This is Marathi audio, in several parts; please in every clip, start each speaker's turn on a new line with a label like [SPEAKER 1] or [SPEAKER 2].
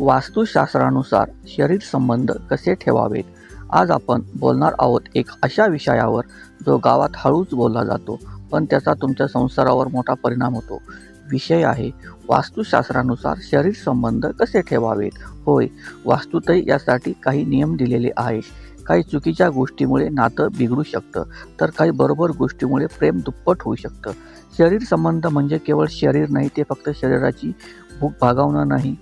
[SPEAKER 1] वास्तुशास्त्रानुसार शरीर संबंध कसे ठेवावेत? आज आपण बोलणार आहोत एक अशा विषयावर जो गावात हळूच बोलला जातो पण त्याचा तुमच्या संसारावर मोठा परिणाम होतो. विषय आहे वास्तुशास्त्रानुसार शरीर संबंध कसे ठेवावेत? होय वास्तुतही यासाठी काही नियम दिलेले आहेत. काही चुकीच्या गोष्टीमुळे नातं बिघडू शकतं तर काही बरोबर गोष्टीमुळे प्रेम दुप्पट होऊ शकतं. शरीर संबंध म्हणजे केवळ शरीर नाही ते फक्त शरीराची भूक भागवणं नाही.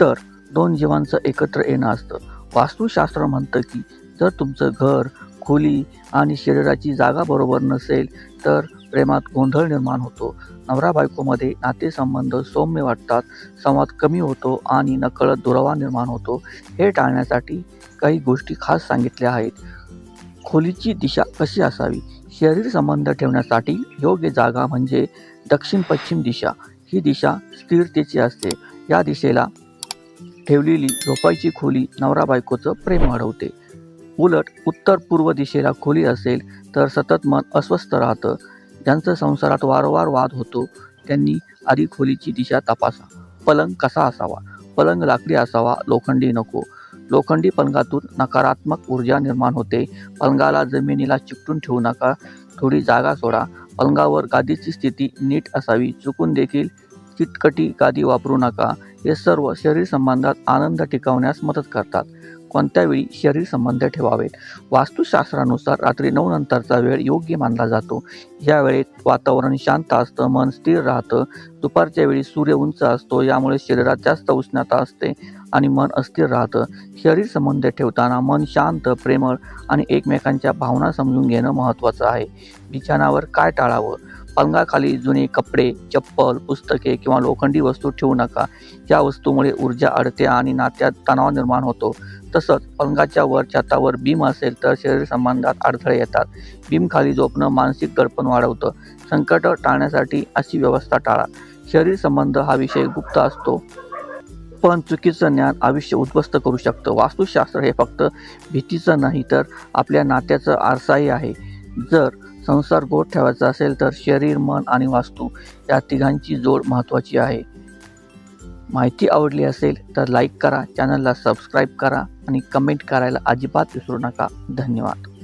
[SPEAKER 1] तर दोन जीवांचं एकत्र येणं असतं. वास्तुशास्त्र म्हणतं की जर तुमचं घर खोली आणि शरीराची जागा बरोबर नसेल तर प्रेमात गोंधळ निर्माण होतो. नवरा बायकोमध्ये नातेसंबंध सौम्य वाटतात संवाद कमी होतो आणि नकळत दुरावा निर्माण होतो. हे टाळण्यासाठी काही गोष्टी खास सांगितल्या आहेत. खोलीची दिशा कशी असावी? शरीर संबंध ठेवण्यासाठी योग्य जागा म्हणजे दक्षिण पश्चिम दिशा. ही दिशा स्थिरतेची असते. या दिशेला ठेवलेली झोपायची खोली नवरा बायकोचं प्रेम वाढवते. उलट उत्तर पूर्व दिशेला खोली असेल तर सतत मन अस्वस्थ राहतं. ज्यांचं संसारात वारंवार वाद होतो त्यांनी आधी खोलीची दिशा तपासा. पलंग कसा असावा? पलंग लाकडी असावा लोखंडी नको. लोखंडी पलंगातून नकारात्मक ऊर्जा निर्माण होते. पलंगाला जमिनीला चिकटून ठेवू नका थोडी जागा सोडा. पलंगावर गादीची स्थिती नीट असावी चुकून देखील चिटकटी गादी वापरू नका. हे सर्व शरीर संबंधात आनंद टिकवण्यास मदत करतात. कोणत्या वेळी शरीर संबंध ठेवावेत वास्तुशास्त्रानुसार रात्री नऊ नंतरचा वेळ योग्य मानला जातो. या वेळेत वातावरण शांत असतं मन स्थिर राहतं. दुपारच्या वेळी सूर्य उंच असतो यामुळे शरीरात जास्त उष्णता असते आणि मन अस्थिर राहतं. शरीर संबंध ठेवताना मन शांत प्रेमळ आणि एकमेकांच्या भावना समजून घेणं महत्त्वाचं आहे. बिछाणावर काय टाळावं? पलंगाखाली जुने कपडे चप्पल पुस्तके किंवा लोखंडी वस्तू ठेवू नका. या वस्तूमुळे ऊर्जा अडते आणि नात्यात तणाव निर्माण होतो. तसंच पलंगाच्या वर छतावर बीम असेल तर शरीर संबंधात अडथळे येतात. बीमखाली झोपणं मानसिक दडपण वाढवतं. संकट टाळण्यासाठी अशी व्यवस्था टाळा. शरीर संबंध हा विषय गुप्त असतो. पण चुकीचं ज्ञान आयुष्य उद्ध्वस्त करू शकतं. वास्तुशास्त्र हे फक्त भीतीचं नाही तर आपल्या नात्याचं आरसाही आहे. जर संसार गोड ठेवायचा असेल तर शरीर मन आणि वास्तू या तिघांची जोड महत्त्वाची आहे. माहिती आवडली असेल तर लाईक करा चॅनलला सबस्क्राईब करा आणि कमेंट करायला अजिबात विसरू नका. धन्यवाद.